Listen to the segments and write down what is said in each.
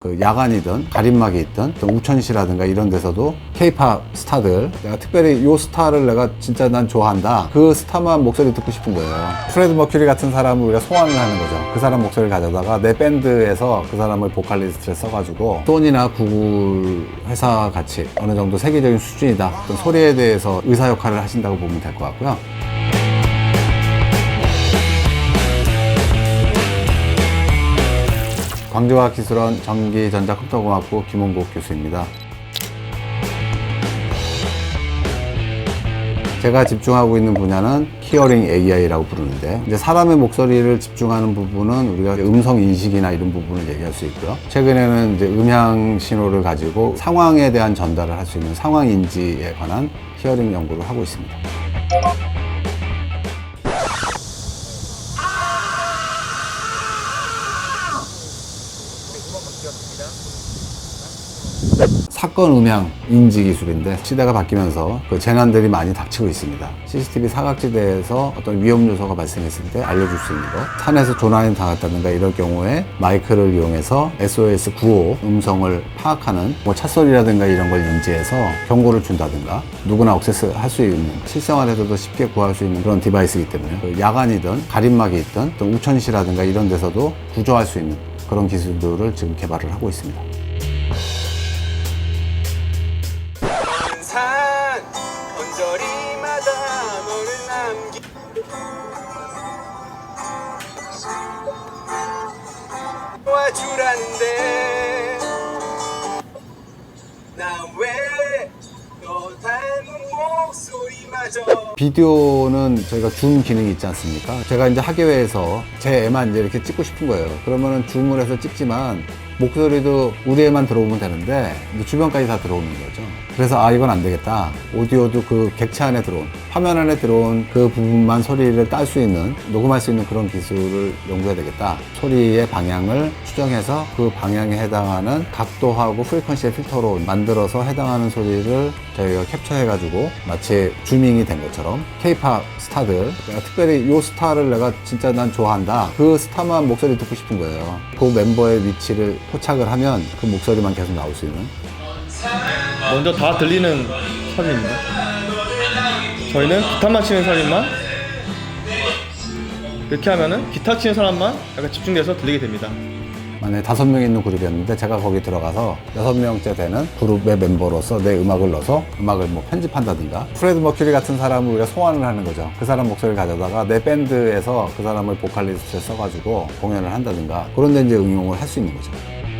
그 야간이든 가림막이 있든 또 우천시라든가 이런 데서도 케이팝 스타들 내가 특별히 요 스타를 내가 진짜 난 좋아한다. 그 스타만 목소리 듣고 싶은 거예요. 프레드 머큐리 같은 사람을 우리가 소환을 하는 거죠. 그 사람 목소리를 가져다가 내 밴드에서 그 사람을 보컬리스트를 써가지고 소니나 구글 회사 같이 어느 정도 세계적인 수준이다. 어떤 소리에 대해서 의사 역할을 하신다고 보면 될 것 같고요 광주과학기술원 전기전자컴퓨터공학부 김홍국 교수입니다. 제가 집중하고 있는 분야는 히어링 AI라고 부르는데 이제 사람의 목소리를 집중하는 부분은 우리가 음성 인식이나 이런 부분을 얘기할 수 있고요. 최근에는 이제 음향 신호를 가지고 상황에 대한 전달을 할 수 있는 상황 인지에 관한 히어링 연구를 하고 있습니다. 사건 음향 인지 기술인데 시대가 바뀌면서 그 재난들이 많이 닥치고 있습니다. CCTV 사각지대에서 어떤 위험 요소가 발생했을 때 알려줄 수 있는 것. 산에서 조난이 당했다든가 이럴 경우에 마이크를 이용해서 SOS 구호 음성을 파악하는 뭐 찻소리라든가 이런 걸 인지해서 경고를 준다든가 누구나 액세스 할 수 있는 실생활에서도 쉽게 구할 수 있는 그런 디바이스이기 때문에 그 야간이든 가림막이 있든 또 우천시라든가 이런 데서도 구조할 수 있는 그런 기술들을 지금 개발을 하고 있습니다. 닮은 목소리마저 비디오는 저희가 줌 기능이 있지 않습니까? 제가 이제 학예회에서 제 애만 이제 이렇게 찍고 싶은 거예요. 그러면은 줌을 해서 찍지만 목소리도 우리 애만 들어오면 되는데 주변까지 다 들어오는 거죠. 그래서 아 이건 안 되겠다. 오디오도 그 객체 안에 들어온 화면 안에 들어온 그 부분만 소리를 딸 수 있는 녹음할 수 있는 그런 기술을 연구해야 되겠다. 소리의 방향을 추정해서 그 방향에 해당하는 각도하고 프리퀀시의 필터로 만들어서 해당하는 소리를 저희가 캡처해가지고 마치 주밍이 된 것처럼 케이팝 스타들 내가 특별히 요 스타를 내가 진짜 난 좋아한다 그 스타만 목소리 듣고 싶은 거예요 그 멤버의 위치를 포착을 하면 그 목소리만 계속 나올 수 있는 먼저 다 들리는 사진입니다. 저희는 기타만 치는 사진만 이렇게 하면은 기타 치는 사람만 약간 집중돼서 들리게 됩니다. 만약에 다섯 명 있는 그룹이었는데 제가 거기 들어가서 여섯 명째 되는 그룹의 멤버로서 내 음악을 넣어서 음악을 뭐 편집한다든가 프레드 머큐리 같은 사람을 우리가 소환을 하는 거죠 그 사람 목소리를 가져다가 내 밴드에서 그 사람을 보컬리스트를 써가지고 공연을 한다든가 그런 데 이제 응용을 할 수 있는 거죠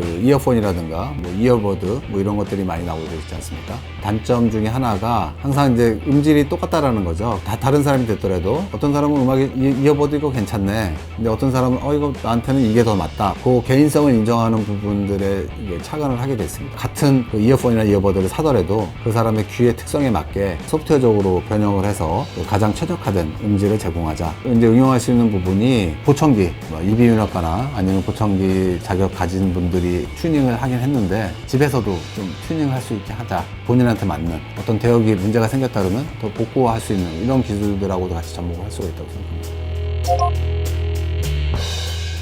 그 이어폰이라든가 뭐 이어버드 뭐 이런 것들이 많이 나오고 있지 않습니까? 단점 중에 하나가 항상 이제 음질이 똑같다라는 거죠. 다 다른 사람이 됐더라도 어떤 사람은 음악이 이- 이어버드 이거 괜찮네. 근데 어떤 사람은 어 이거 나한테는 이게 더 맞다. 그 개인성을 인정하는 부분들에 착안을 하게 됐습니다. 같은 그 이어폰이나 이어버드를 사더라도 그 사람의 귀의 특성에 맞게 소프트웨어적으로 변형을 해서 그 가장 최적화된 음질을 제공하자. 이제 응용할 수 있는 부분이 보청기, 뭐 이비인후과나 아니면 보청기 자격 가진 분들이 튜닝을 하긴 했는데 집에서도 좀 튜닝할 수 있게 하자. 본인한테 맞는 어떤 대역이 문제가 생겼다 그러면 더 복구할 수 있는 이런 기술들하고도 같이 접목을 할 수가 있다고 생각합니다.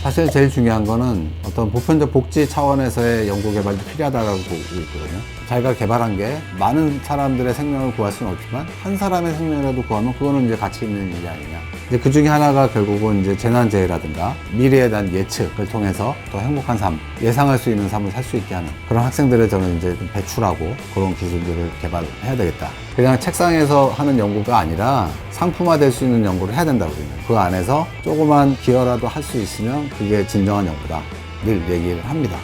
사실 제일 중요한 거는 어떤 보편적 복지 차원에서의 연구 개발도 필요하다고 보고 있거든요. 자기가 개발한 게 많은 사람들의 생명을 구할 수는 없지만 한 사람의 생명이라도 구하면 그거는 이제 가치 있는 일이 아니냐. 이제 그 중에 하나가 결국은 이제 재난재해라든가 미래에 대한 예측을 통해서 더 행복한 삶, 예상할 수 있는 삶을 살 수 있게 하는 그런 학생들을 저는 이제 좀 배출하고 그런 기술들을 개발해야 되겠다. 그냥 책상에서 하는 연구가 아니라 상품화 될 수 있는 연구를 해야 된다고 그래요. 그 안에서 조그만 기여라도 할 수 있으면 그게 진정한 연구다. 늘 얘기를 합니다.